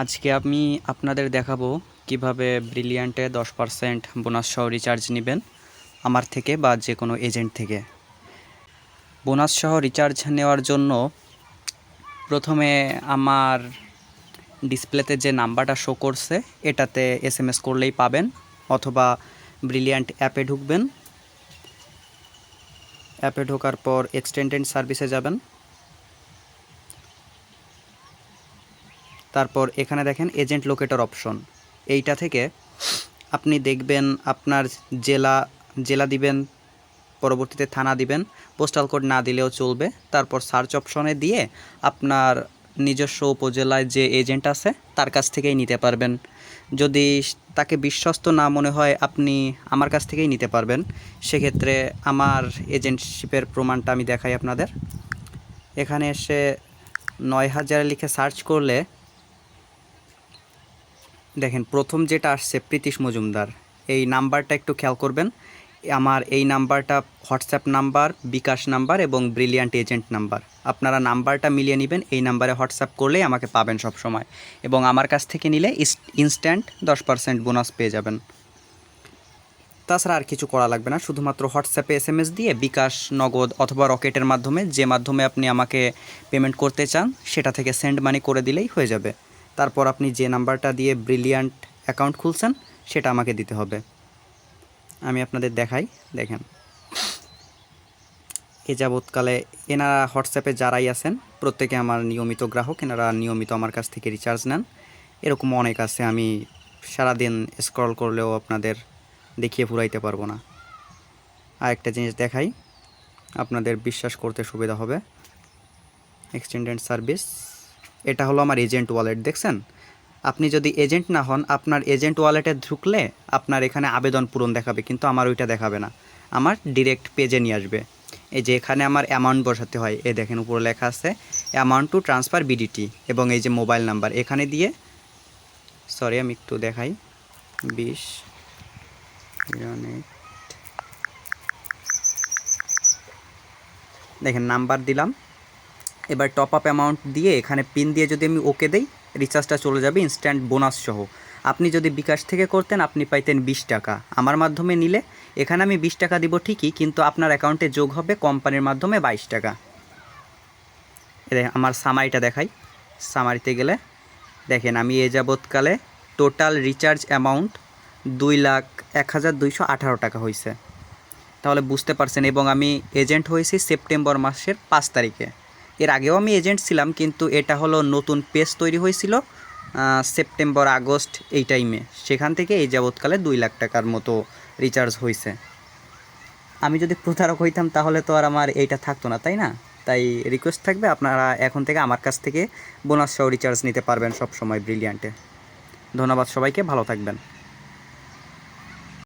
আজকে আমি আপনাদের দেখাবো কীভাবে ব্রিলিয়ান্টে দশ পারসেন্ট বোনাস সহ রিচার্জ নেবেন আমার থেকে বা যে কোনো এজেন্ট থেকে। বোনাস সহ রিচার্জ নেওয়ার জন্য প্রথমে আমার ডিসপ্লেতে যে নাম্বারটা শো করছে, এটাতে এস এম এস করলেই পাবেন অথবা ব্রিলিয়ান্ট অ্যাপে ঢুকবেন। অ্যাপে ঢোকার পর এক্সটেন্ডেড সার্ভিসে যাবেন। তারপর এখানে দেখেন এজেন্ট লোকেটর অপশন। এইটা থেকে আপনি দেখবেন আপনার জেলা জেলা দিবেন, পরবর্তীতে থানা দিবেন পোস্টাল কোড না দিলেও চলবে। তারপর সার্চ অপশনে দিয়ে আপনার নিজস্ব উপজেলায় যে এজেন্ট আছে, তার কাছ থেকেই নিতে পারবেন। যদি তাকে বিশ্বস্ত না মনে হয়, আপনি আমার কাছ থেকেই নিতে পারবেন। সেক্ষেত্রে আমার এজেন্টশিপের প্রমাণটা আমি দেখাই আপনাদের। এখানে এসে নয় হাজার লিখে সার্চ করলে দেখেন, প্রথম যেটা আসছে প্রীতিশ মজুমদার, এই নাম্বারটা একটু খেয়াল করবেন। আমার এই নাম্বারটা হোয়াটসঅ্যাপ নাম্বার, বিকাশ নাম্বার এবং ব্রিলিয়ান্ট এজেন্ট নাম্বার। আপনারা নাম্বারটা মিলিয়ে নেবেন, এই নাম্বারে হোয়াটসঅ্যাপ করলেই আমাকে পাবেন সব সময় এবং আমার কাছ থেকে নিলে ইনস্ট্যান্ট দশ পার্সেন্ট বোনাস পেয়ে যাবেন। তাছাড়া আর কিছু করা লাগবে না, শুধুমাত্র হোয়াটসঅ্যাপে এস এম এস দিয়ে বিকাশ, নগদ অথবা রকেটের মাধ্যমে যে মাধ্যমে আপনি আমাকে পেমেন্ট করতে চান, সেটা থেকে সেন্ড মানি করে দিলেই হয়ে যাবে। তারপর আপনি যে নাম্বারটা দিয়ে ব্রিলিয়ান্ট অ্যাকাউন্ট খুলছেন, সেটা আমাকে দিতে হবে। আমি আপনাদের দেখাই, দেখেন। এ যাবৎকালে এনারা হোয়াটসঅ্যাপে যারাই আছেন, প্রত্যেকে আমার নিয়মিত গ্রাহক, এনারা নিয়মিত আমার কাছ থেকে রিচার্জ নেন। এরকম অনেক আছে, আমি সারাদিন স্ক্রল করলেও আপনাদের দেখিয়ে ফুরাইতে পারব না। আর একটা জিনিস দেখাই, আপনাদের বিশ্বাস করতে সুবিধা হবে। এক্সটেন্ডেড সার্ভিস এটা হলো আমার এজেন্ট ওয়ালেট, দেখছেন? আপনি যদি এজেন্ট না হন, আপনার এজেন্ট ওয়ালেটে ঢুকলে আপনার এখানে আবেদন পূরণ দেখাবে, কিন্তু আমার ওইটা দেখাবে না। আমার ডিরেক্ট পেজে নিয়ে আসবে। এই যে এখানে আমার অ্যামাউন্ট বসাতে হয় এ দেখেন উপরে লেখা আছে অ্যামাউন্ট টু ট্রান্সফার বিডিটি এবং এই যে মোবাইল নাম্বার এখানে দিয়ে সরি আমি একটু দেখাই। বিশ দেখেন নাম্বার দিলাম। এবার টপ আপ অ্যামাউন্ট দিয়ে এখানে পিন দিয়ে যদি আমি ওকে দেই রিচার্জটা চলে যাবে ইনস্ট্যান্ট বোনাস সহ। আপনি যদি বিকাশ থেকে করতেন, আপনি পাইতেন বিশ টাকা। আমার মাধ্যমে নিলে, এখানে আমি বিশ টাকা দিব ঠিকই, কিন্তু আপনার অ্যাকাউন্টে যোগ হবে কোম্পানির মাধ্যমে বাইশ টাকা। আমার সামারিটা দেখাই। সামারিতে গেলে, দেখেন, আমি এ যাবৎকালে টোটাল রিচার্জ অ্যামাউন্ট দুই লাখ এক হাজার দুইশো আঠারো টাকা হয়েছে তাহলে বুঝতে পারছেন, এবং আমি এজেন্ট হয়েছি সেপ্টেম্বর মাসের পাঁচ তারিখে। এর আগেও আমি এজেন্ট ছিলাম, কিন্তু এটা হলো নতুন পেজ তৈরি হয়েছিল সেপ্টেম্বর আগস্ট এই টাইমে সেখান থেকে এই যাবৎকালে দুই লাখ টাকার মতো রিচার্জ হয়েছে। আমি যদি প্রতারক হইতাম, তাহলে তো আর আমার এইটা থাকতো না, তাই না? তাই রিকোয়েস্ট থাকবে, আপনারা এখন থেকে আমার কাছ থেকে বোনাস সহ রিচার্জ নিতে পারবেন সব সময় ব্রিলিয়ান্টে ধন্যবাদ সবাইকে, ভালো থাকবেন।